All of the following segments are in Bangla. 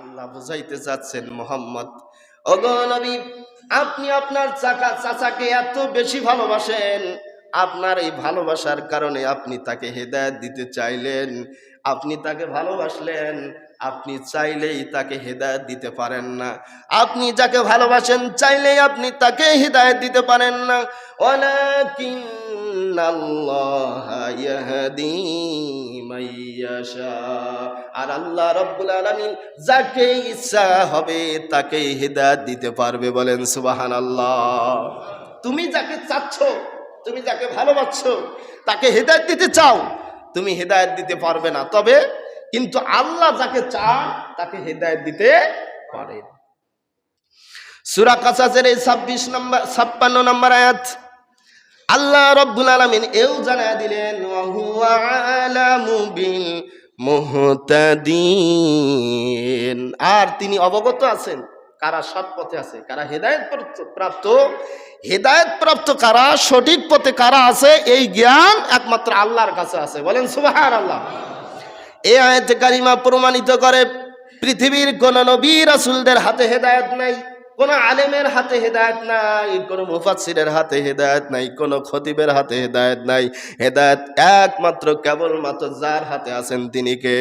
আল্লাহ বুঝাইতে চাচ্ছেন মোহাম্মদ নবী, আপনি আপনার চাকা, চাচাকে এত বেশি ভালোবাসেন। আপনার এই ভালোবাসার কারণে আপনি তাকে হেদায়ত দিতে চাইলেন। আপনি তাকে ভালোবাসলেন, আপনি চাইলেই তাকে হেদায়ত দিতে পারেন না। আপনি যাকে ভালোবাসেন, চাইলেই আপনি তাকে হেদায়েত দিতে পারেন না। ওয়ালাকিন আল্লাহ মাইয়াশা। আর আল্লাহ রব্বুল আলামিন যাকে ইচ্ছা হবে তাকে হেদায়েত দিতে পারবে বলেন সুবাহান আল্লাহ তুমি যাকে চাচ্ছ, তুমি যাকে ভালোবাসছো, তাকে হেদায়েত দিতে চাও, তুমি হেদায়েত দিতে পারবে না। তবে কিন্তু আল্লাহ যাকে চান তাকে হেদায়েত দিতে পারে। সূরা কাসাসের এই 26 নম্বর 56 নম্বর আয়াত, আল্লাহ রব্বুল আলামিন এও জানা দিলেন মুহতাদিন। আর তিনি অবগত আছেন কারা সৎ পথে আছে, কারা হেদায়ত প্রাপ্ত- হেদায়েত প্রাপ্ত কারা, সঠিক পথে কারা আছে, এই জ্ঞান একমাত্র আল্লাহর কাছে আছে। বলেন, সুবহানাল্লাহ। এই আয়াতে কারিমা প্রমাণিত করে পৃথিবীর কোন নবী রাসূলদের হাতে হেদায়ত নাই। কোন আলেমের হাতে হেদায়েত নাই, কোন মুফাসিরের হাতে হেদায়েত নাই, কোন খতিবের হাতে হেদায়েত নাই। হেদায়েত একমাত্র কেবলমাত্র যার হাতে আছেন তিনি কে?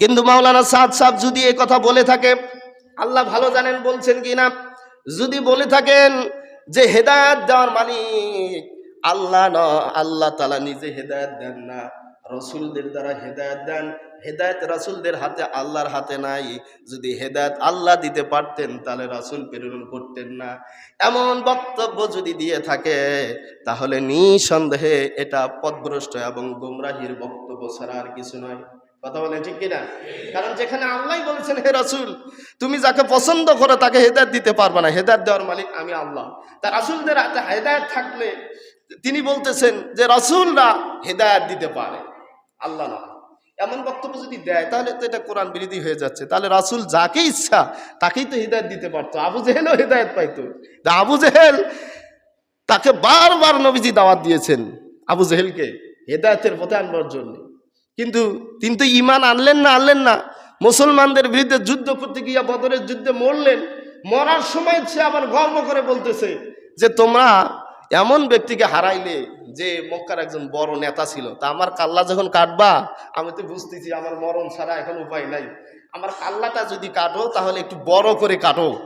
কিন্তু মাওলানা সাদ সাহেব যদি এই কথা বলে থাকে, আল্লাহ ভালো জানেন বলছেন কি না? যদি বলে থাকেন যে হেদায়ত দেওয়ার মালিক, আল্লাহ ন, আল্লাহ তালা নিজে হেদায়ত দেন না, রসুলদের দ্বারা হেদায়েত দেন হেদায়েত রাসূলদের হাতে আল্লাহর হাতে নাই। যদি হেদায়েত আল্লাহ দিতে পারতেন, তাহলে রাসূল প্রেরণ করতেন না। এমন বক্তব্য যদি দিয়ে থাকে, তাহলে নিঃসন্দেহে এটা পথভ্রষ্ট এবং গোমরাহির বক্তব্য ছাড়া আর কিছু নয়। কথা বলেন ঠিক কিনা? কারণ যেখানে আল্লাহ বলেছেন, হে রাসূল, তুমি যাকে পছন্দ করো তাকে হেদায়ত দিতে পারবে না। হেদায়ত দেওয়ার মালিক আমি আল্লাহ। তা রাসূলদের হাতে হেদায়ত থাকলে তিনি বলতেছেন যে, রাসূলরা হেদায়েত দিতে পারে, আল্লাহ না এমন বক্তব্য যদি দেয়, তাহলে তো এটা কোরআন বিরোধী হয়ে যাচ্ছে। তাহলে রাসুল যাকে ইচ্ছা, তাকেই তো হেদায়েত দিতে পারতো। আবু জেহেলও হেদায়েত পাইতো। আবু জেহেল তাকে বারবার নবীজি দাওয়াত দিয়েছেন আবু জেহেলকে, হেদায়েতের পথে আনবার জন্য। কিন্তু তিনি তো ইমান আনলেন না আনলেন না। মুসলমানদের বিরুদ্ধে যুদ্ধ করতে গিয়া বদরের যুদ্ধে মরলেন। মরার সময় সে আবার গর্ব করে বলতেছে যে, তোমরা এমন ব্যক্তিকে হারাইলে যে মক্কার একজন বড় নেতা ছিল, তা আমার কাল্লা যখন কাটবা, আমি তো বুঝতেছি আমার মরণ ছাড়া এখন উপায় নাই। আমার কাল্লাটা যদি কাটো, তাহলে একটু বড় করে কাটো।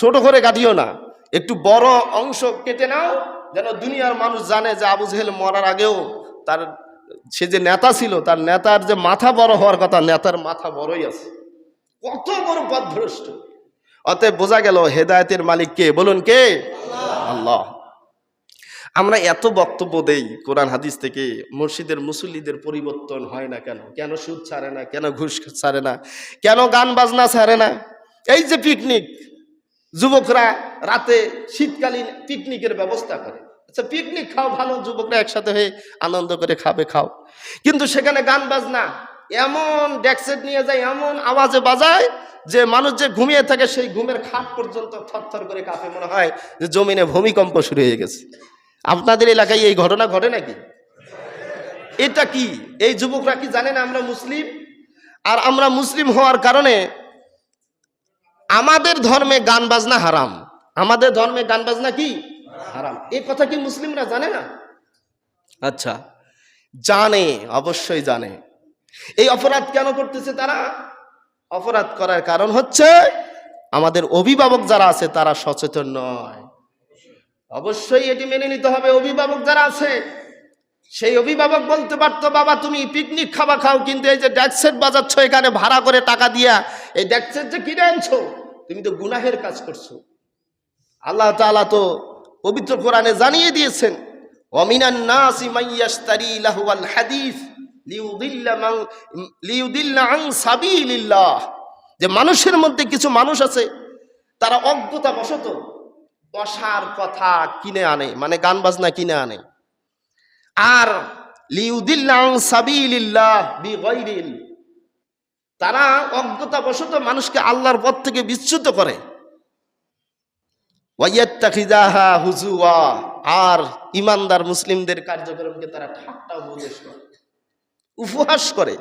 ছোট করে কাটিও না। একটু বড় অংশ কেটে নাও, যেন দুনিয়ার মানুষ জানে যে আবু জেহেল মরার আগেও তার সে যে নেতা ছিল, তার নেতার যে মাথা বড় হওয়ার কথা, নেতার মাথা বড়ই আছে। কত বড় পথভ্রষ্ট। অতএব বোঝা গেল, হেদায়তের মালিক কে? বলুন কে? আল্লাহ। আমরা এত বক্তব্য দেই কোরআন হাদিস থেকে মসজিদের মুসল্লিদের পরিবর্তন হয় না কেন? কেন সুদ ছাড়ে না? কেন ঘুষ ছাড়ে না? কেন গান বাজনা ছাড়ে না? এই যে পিকনিক, যুবকরা রাতে শীতকালীন পিকনিকের ব্যবস্থা করে। আচ্ছা পিকনিক খাও, ভালো, যুবকরা একসাথে হয়ে আনন্দ করে খাবে, খাও। কিন্তু সেখানে গান বাজনা, এমন ডেক্সেট নিয়ে যায়, এমন আওয়াজে বাজায় যে মানুষ যে ঘুমিয়ে থাকে, সেই ঘুমের খাট পর্যন্ত থরথর করে কাঁপে, মনে হয় যে জমিনে ভূমিকম্প শুরু হয়ে গেছে। আপনাদের এলাকায় এই ঘটনা ঘটে নাকি? এটা কি? এই যুবকরা কি জানেন আমরা মুসলিম? আর আমরা মুসলিম হওয়ার কারণে আমাদের ধর্মে গান বাজনা হারাম। আমাদের ধর্মে গান বাজনা কি? হারাম। এই কথা কি মুসলিমরা জানে না? আচ্ছা জানে, অবশ্যই জানে। এই অপরাধ কেন করতেছে তারা? অপরাধ করার কারণ হচ্ছে আমাদের অভিভাবক যারা আছে তারা সচেতন নয়। অবশ্যই এটি মেনে নিতে হবে। অভিভাবক যারা আছে, সেই অভিভাবক বলতে পারতো, বাবা, তুমি পিকনিক খাবা খাও, কিন্তু এই যে ড্যাক্সেট বাজাচ্ছ, এখানে ভাড়া করে টাকা দিয়া, এই ড্যাক্সেট যে কিনে আনছো, তুমি তো গুনাহের কাজ করছ। আল্লাহ তাআলা তো পবিত্র কোরআনে জানিয়ে দিয়েছেন যে মানুষের মধ্যে কিছু মানুষ আছে, তারা অজ্ঞতা বশত অসার কথা কিনে আনে মানে গান বাজনা কিনে আনে। আর তারা অজ্ঞতা বশত মানুষকে আল্লাহর পথ থেকে বিচ্যুত করে। হুজুয়া আর ইমানদার মুসলিমদের কার্যক্রমকে তারা ঠাট্টা উপদেশ করে, উপহাস করে।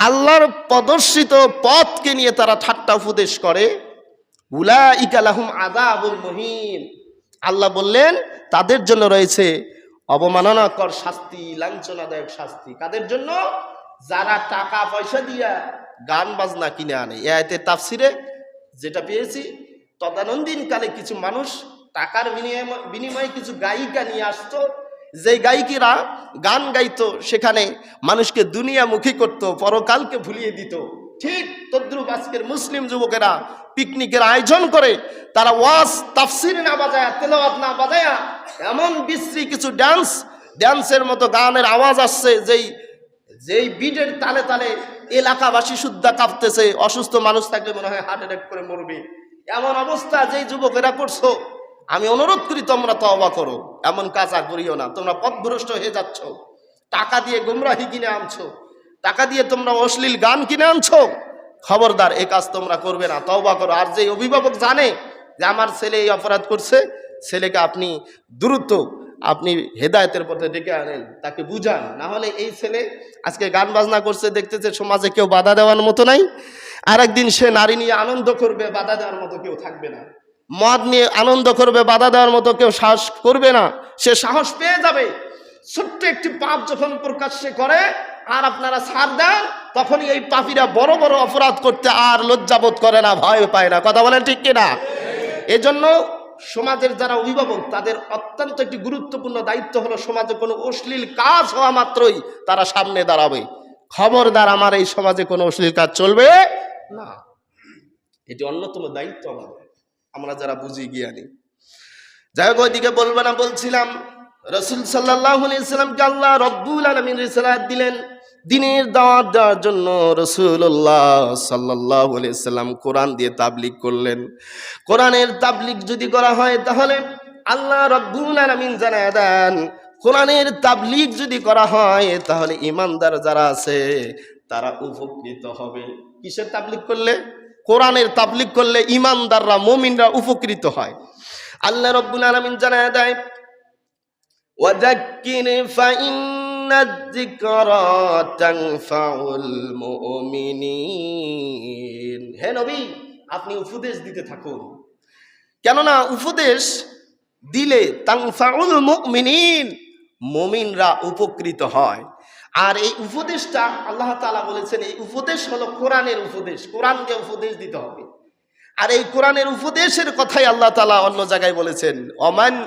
আল্লাহর প্রদর্শিত পথকে নিয়ে তারা ঠাট্টা উপদেশ করে। আল্লাহ বললেন, তাদের জন্য রয়েছে অবমাননাকর শাস্তি, লাঞ্ছনাদায়ক শাস্তি। কাদের জন্য? যারা টাকা পয়সা দিয়া গান বাজনা কিনে আনে। এ আয়তে তাফসিরে যেটা পেয়েছি তদানন্দিন কালে কিছু মানুষ টাকার বিনিময়ে বিনিময়ে কিছু গায়িকা নিয়ে আসতো। যে গায়িকারা গান গাইতো, সেখানে মানুষকে দুনিয়ামুখী করত, পরকালকে ভুলিয়ে দিত। ঠিক তদ্রুপ আজকের মুসলিম যুবকেরা পিকনিকের আয়োজন করে, তারা ওয়াজ, তাফসির না বাজায়া, তেলাওয়াত না বাজায়া, এমন বিশ্রী কিছু ড্যান্স ড্যান্সের মতো গানের আওয়াজ আসছে যেই যেই বিটের তালে তালে এলাকাবাসী শুদ্ধা কাঁপতেছে, অসুস্থ মানুষ থাকলে মনে হয় হার্ট অ্যাটাক করে মরবে। এমন অবস্থা যেই যুবকেরা করছ, আমি অনুরোধ করি তোমরা তো তওবা করো, এমন কাজ আর করিও না, তোমরা পথভ্রষ্ট হয়ে যাচ্ছ, টাকা দিয়ে গুমরাহি কিনে আনছো টাকা দিয়ে তোমরা অশ্লীল গান কিনে আনছো? খবরদার, এ কাজ তোমরা করবে না। তওবা করো। আর যে অভিভাবক জানে যে আমার ছেলে এই অপরাধ করছে, ছেলেকে আপনি দ্রুত, আপনি হেদায়তের পথে ডেকে আনেন, তাকে বুঝান। না হলে এই ছেলে আজকে গান বাজনা করছে, দেখতেছে সমাজে কেউ বাধা দেওয়ার মতো নাই। আর একদিন সে নারী নিয়ে আনন্দ করবে, বাধা দেওয়ার মতো কেউ থাকবে না। মদ নিয়ে আনন্দ করবে, বাধা দেওয়ার মতো কেউ সাহস করবে না। সে সাহস পেয়ে যাবে। ছোট্ট একটি পাপ যখন প্রকাশ্যে করে আর আপনারা ছাড় দেন, তখনই এই পাপিরা বড় বড় অপরাধ করতে আর লজ্জাবোধ করে না, ভয় পায় না। কথা বলেন ঠিক কিনা? এজন্য সমাজের যারা অভিভাবক, তাদের অত্যন্ত একটি গুরুত্বপূর্ণ দায়িত্ব হলো সমাজে কোনো অশ্লীল কাজ হওয়া মাত্রই তারা সামনে দাঁড়াবে। খবরদার আমার এই সমাজে কোনো অশ্লীল কাজ চলবে না। এটি অন্যতম দায়িত্ব আমাদের আমরা যারা বুঝি জ্ঞানী। যাই হোক, ওইদিকে বলবে না, বলছিলাম, রসুল সাল্লাহ আল্লাহ রব্বুল আলমিন রিসালাত দিলেন। দিনের দাওয়াত দেওয়ার জন্য রসুল্লাহ সাল্লাহ সাল্লাম কোরআন দিয়ে তাবলিক করলেন। কোরআনের তাবলিক যদি করা হয় তাহলে আল্লাহ রব্বুল আলমিন জানা দেন, কোরআনের তাবলিক যদি করা হয় তাহলে ইমানদার যারা আছে তারা উপকৃত হবে। কিসের তাবলিক করলে? কোরআনের তাবলিক করলে ইমানদাররা মমিনরা উপকৃত হয়। আল্লাহ রব্বুল আলমিন জানা দেয় ফাইন فإن الذكرى تنفع المؤمنين হে নবী আপনি উপদেশ দিতে থাকুন কেননা উপদেশ দিলে তাংফাউল মুমিনিন মুমিনরা উপকৃত হয় আর এই উপদেশটা আল্লাহ তাআলা বলেছেন এই উপদেশ হলো কোরআনের উপদেশ কোরআনকে উপদেশ দিতে হবে আর এই কোরআনের উপদেশের কথাই আল্লাহ তালা অন্য জায়গায় বলেছেন অমান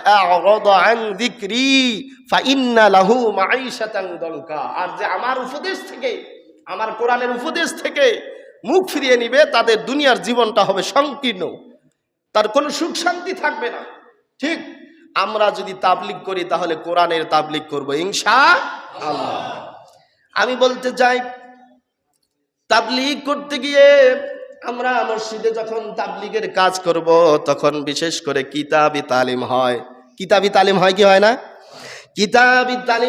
আর যে আমার উপদেশ থেকে, আমার কোরআনের উপদেশ থেকে মুখ ফিরিয়ে নিবে, তাদের দুনিয়ার জীবনটা হবে সংকীর্ণ। তার কোনো সুখ শান্তি থাকবে না। ঠিক, আমরা যদি তাবলিগ করি, তাহলে কোরআনের তাবলিগ করব ইনশা আল্লাহ। আমি বলতে চাই, তাবলিগ করতে গিয়ে আমরা মসজিদে যখন তাবলিগের কাজ করব, তখন বিশেষ করে কিতাবি তালিম হয়। কিতাবি তালিম হয় কি হয় না? কিতাবি তালিম